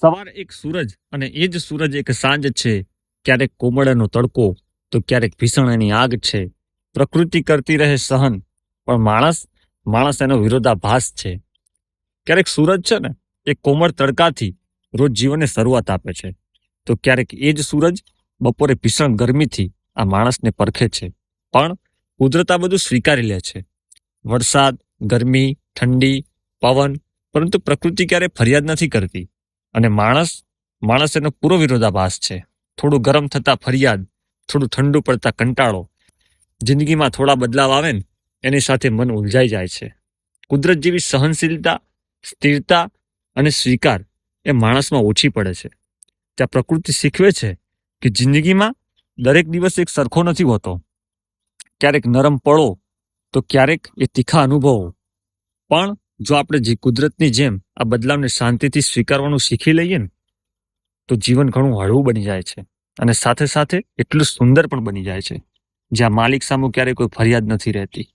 સવાર એક સૂરજ અને એ જ સૂરજ એક સાંજ છે. ક્યારેક કોમળાનો તડકો, તો ક્યારેક ભીષણ એની આગ છે. પ્રકૃતિ કરતી રહે સહન, પણ માણસ માણસ એનો વિરોધાભાસ છે. ક્યારેક સૂરજ છે ને, એ કોમળ તડકાથી રોજ જીવનને શરૂઆત આપે છે. તો ક્યારેક એ જ સૂરજ બપોરે ભીષણ ગરમીથી આ માણસને પરખે છે. પણ કુદરત બધું સ્વીકારી લે છે. વરસાદ, ગરમી, ઠંડી, પવન, પરંતુ પ્રકૃતિ ક્યારે ફરિયાદ નથી કરતી. અને માણસ માણસ એનો પૂરો વિરોધાભાસ છે. થોડું ગરમ થતા ફરિયાદ, થોડું ઠંડુ પડતા કંટાળો, જિંદગીમાં થોડા બદલાવ આવે ને, એની સાથે મન ઉલઝાઈ જાય છે. કુદરત જેવી સહનશીલતા, સ્થિરતા અને સ્વીકાર એ માણસમાં ઓછી પડે છે. ત્યાં પ્રકૃતિ શીખવે છે કે જિંદગીમાં દરેક દિવસ એક સરખો નથી હોતો. ક્યારેક નરમ પડો તો ક્યારેક એ તીખા અનુભવો. પણ જો આપણે જે કુદરતની જેમ આ બદલાવને શાંતિથી સ્વીકારવાનું શીખી લઈએ ને, તો જીવન ઘણું હળવું બની જાય છે અને સાથે સાથે એટલું સુંદર પણ બની જાય છે, જ્યાં માલિક સામે ક્યારેય કોઈ ફરિયાદ નથી રહેતી.